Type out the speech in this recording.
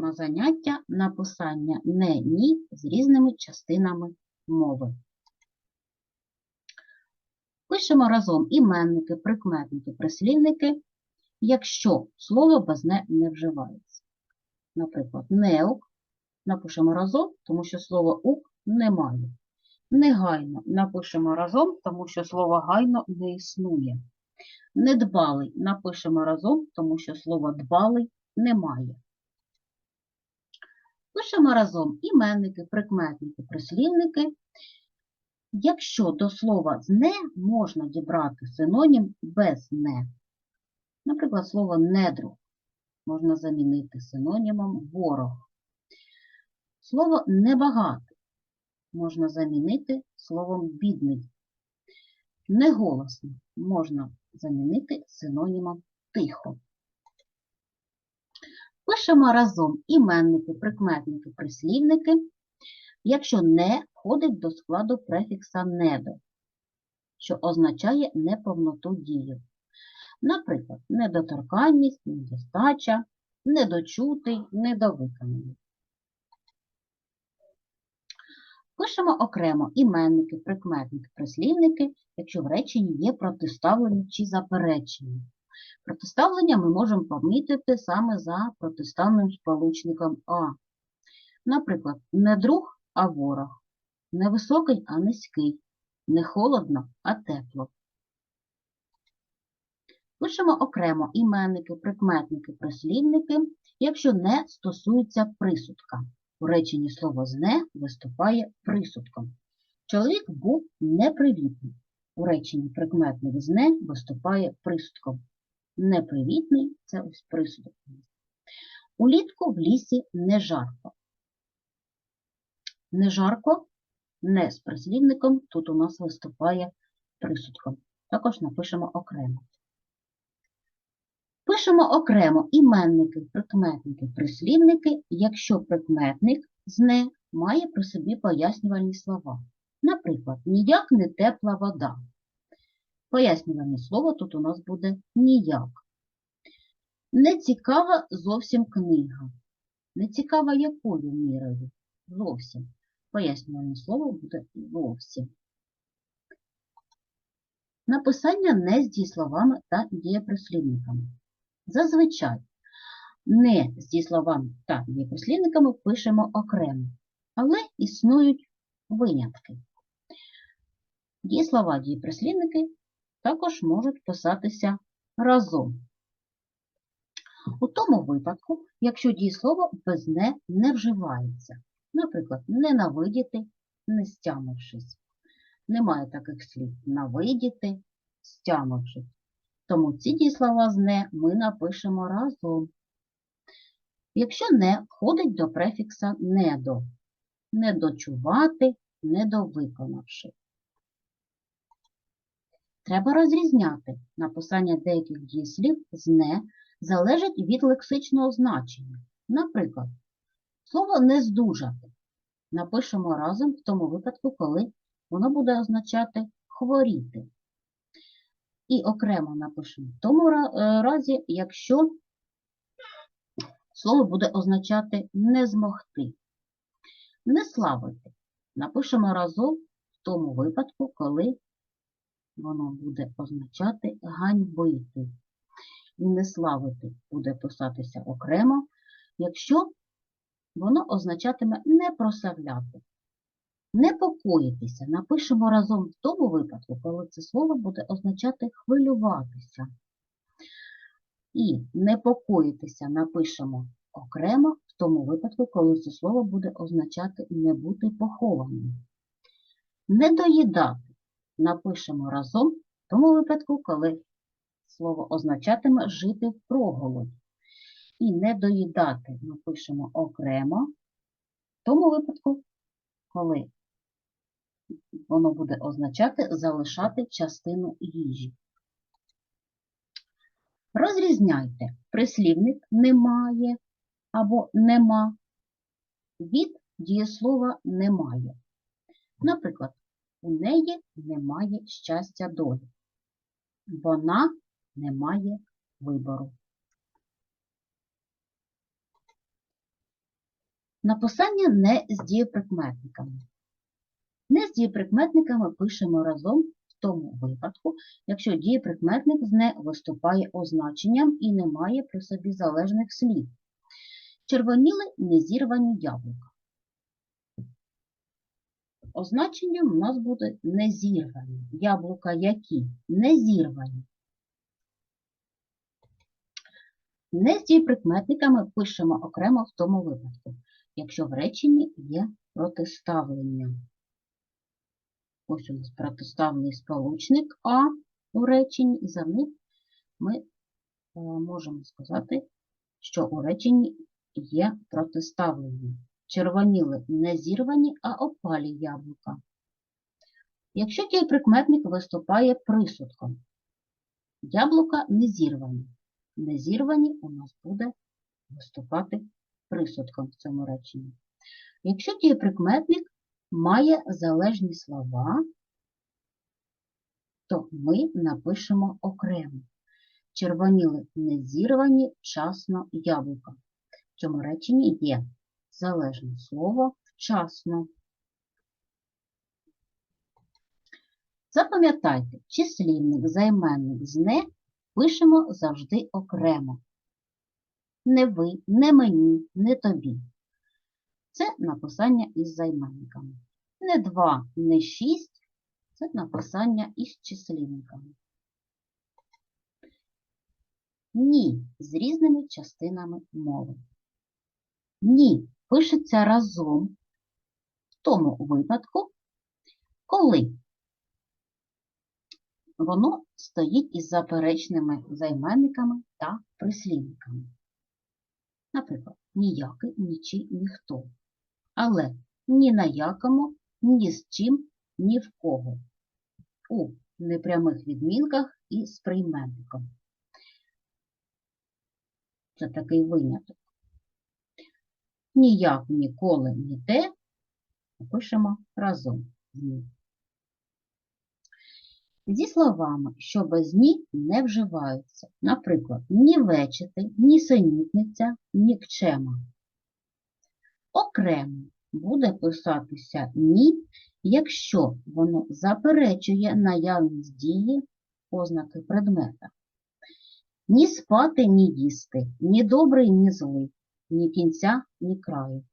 Тема заняття написання не ні з різними частинами мови. Пишемо разом іменники, прикметники, прислівники, якщо слово без не не вживається. Наприклад, неук напишемо разом, тому що слово ук немає. Негайно напишемо разом, тому що слово гайно не існує. Недбалий напишемо разом, тому що слова дбалий немає. Пишемо разом іменники, прикметники, прислівники. Якщо до слова з не можна дібрати синонім без не. Наприклад, слово недруг можна замінити синонімом ворог. Слово небагатий можна замінити словом бідний. Неголосно можна замінити синонімом тихо. Пишемо разом іменники, прикметники, прислівники, якщо не входить до складу префікса недо, що означає неповноту дії. Наприклад, недоторканність, недостача, недочутий, недовиконаний. Пишемо окремо іменники, прикметники, прислівники, якщо в реченні є протиставлення чи заперечення. Протиставлення ми можемо помітити саме за протиставним сполучником А. Наприклад, не друг, а ворог, не високий, а низький, не холодно, а тепло. Пишемо окремо іменники, прикметники, прислівники, якщо не стосується присудка. У реченні слово «зне» виступає присудком. Чоловік був непривітний. У реченні прикметник «зне» виступає присудком. Непривітний це ось присудок. Улітку в лісі не жарко. Не жарко, не з прислівником, тут у нас виступає присудком. Також напишемо окремо. Пишемо окремо іменники, прикметники, прислівники, якщо прикметник з не має при собі пояснювальні слова. Наприклад, ніяк не тепла вода. Пояснювальне слово тут у нас буде ніяк. Не цікава зовсім книга. Не цікава якою мірою? Зовсім. Пояснювальне слово буде зовсім. Написання не з дієсловами та дієприслівниками. Зазвичай не з дієсловами та дієприслівниками пишемо окремо, але існують винятки. Дієслова дієприслівники також можуть писатися разом. У тому випадку, якщо дієслово без не не вживається. Наприклад, ненавидіти, не стямившись. Немає таких слів навидіти, стямившись. Тому ці дієслова з не ми напишемо разом. Якщо не входить до префікса недо, недочувати, недовиконавши. Треба розрізняти написання деяких дієслів з не залежить від лексичного значення. Наприклад, слово не здужати напишемо разом в тому випадку, коли воно буде означати хворіти. І окремо напишемо в тому разі, якщо слово буде означати не змогти. Не славити. Напишемо разом в тому випадку, коли воно буде означати ганьбити. І не славити буде писатися окремо, якщо воно означатиме не прославляти. Непокоїтися напишемо разом в тому випадку, коли це слово буде означати хвилюватися. І непокоїтися напишемо окремо в тому випадку, коли це слово буде означати не бути похованим. Не доїдати напишемо разом в тому випадку, коли слово означатиме жити в проголодь. І не доїдати напишемо окремо в тому випадку, коли воно буде означати залишати частину їжі. Розрізняйте прислівник немає або нема від дієслова немає. Наприклад, у неї немає щастя долі. Вона не має вибору. Написання не з дієприкметниками. Не з дієприкметниками пишемо разом в тому випадку, якщо дієприкметник з не виступає означенням і не має при собі залежних слів. Червоніли незірвані яблука. Означенням у нас буде незірвані. Яблука які? Незірвані. Не з дієприкметниками пишемо окремо в тому випадку, якщо в реченні є протиставлення. Ось у нас протиставний сполучник А у реченні, і за ним ми е, можемо сказати, що у реченні є протиставлення. Червоніли не зірвані, а опалі яблука. Якщо дієприкметник виступає присудком, яблука не зірвані. Не зірвані у нас буде виступати присудком в цьому реченні. Якщо дієприкметник має залежні слова, то ми напишемо окремо. Червоніли не зірвані вчасно яблука. В цьому реченні є залежне слово вчасно. Запам'ятайте, числівник, займенник з не пишемо завжди окремо. Не ви, не мені, не тобі. Це написання із займенниками. Не два, не шість це написання із числівниками. Ні з різними частинами мови. Ні пишеться разом в тому випадку, коли воно стоїть із заперечними займенниками та прислівниками. Наприклад, ніякий, нічий, ніхто. Але ні на якому, ні з чим, ні в кого. У непрямих відмінках і з прийменником. Це такий виняток. Ніяк, ніколи, ні те пишемо разом з ним. Зі словами, що без ні не вживаються. Наприклад, ні вечити, ні синітниця, нікчема. Окремо буде писатися ні, якщо воно заперечує наявність дії ознаки предмета. Ні спати, ні їсти, ні добрий, ні злий, ні кінця, ні краю.